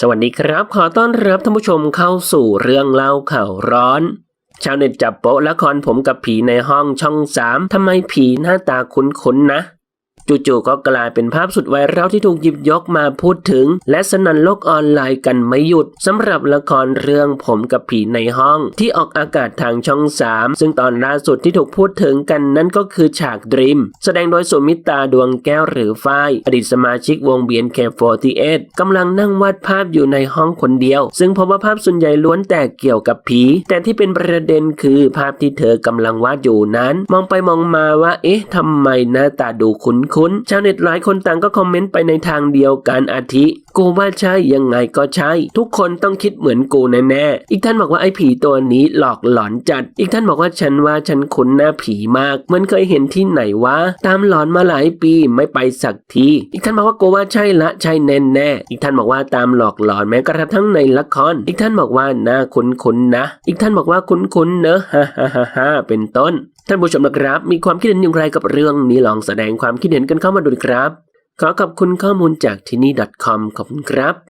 สวัสดีครับ ขอต้อนรับท่านผู้ชมเข้าสู่เรื่องเล่าข่าวร้อน ชาวเน็ตจับโป๊ะละครผมกับผีในห้องช่องสามทำไมผีหน้าตาคุ้นๆนะ จู่ๆก็กลายเป็นภาพสุดไวรัลที่ถูกหยิบยกมาพูดถึง และสนันโลกออนไลน์กันไม่หยุดสำหรับละครเรื่องผมกับผีในห้อง ที่ออกอากาศทางช่อง 3 ซึ่งตอนล่าสุดที่ถูกพูดถึงกันนั่นก็คือฉากดรีมแสดงโดยสุมิตาดวงแก้วหรือฝ้ายอดีตสมาชิกวง BNK48 กำลังนั่งวาดภาพอยู่ในห้องคนเดียว ซึ่งพบว่าภาพส่วนใหญ่ล้วนแต่เกี่ยวกับผี แต่ที่เป็นประเด็นคือภาพที่เธอกำลังวาดอยู่นั้น มองไปมองมาว่า เอ๊ะทำไมหน้าตาดูคุ้นๆชาวเน็ตหลายคนต่างก็คอมเมนต์ไปในทางเดียวกันอาทิ กูว่าใช่ยังไงก็ใช่ ทุกคนต้องคิดเหมือนกูแน่ๆอีกท่านบอกว่าไอ้ผีตัวนี้หลอกหลอนจัด อีกท่านบอกว่าฉันว่าฉันคุ้นหน้าผีมากเหมือนเคยเห็นที่ไหนวะตามหลอนมาหลายปีไม่ไปสักทีอีกท่านบอกว่ากูว่าใช่ละใช่แน่แน่ๆอีกท่านบอกว่าตามหลอกหลอนแม้กระทั่งในละคร อีกท่านบอกว่าน่าคุ้นๆนะ อีกท่านบอกว่าคุ้นๆเนอะฮ่าฮ่าฮ่าฮ่าเป็นต้น ท่านผู้ชมนะครับ มีความคิดเห็นอย่างไรกับเรื่องนี้ลองแสดงความคิดเห็นกันเข้ามาดูครับ ขอขอบคุณข้อมูลจากที่นี่ .com ขอบคุณครับ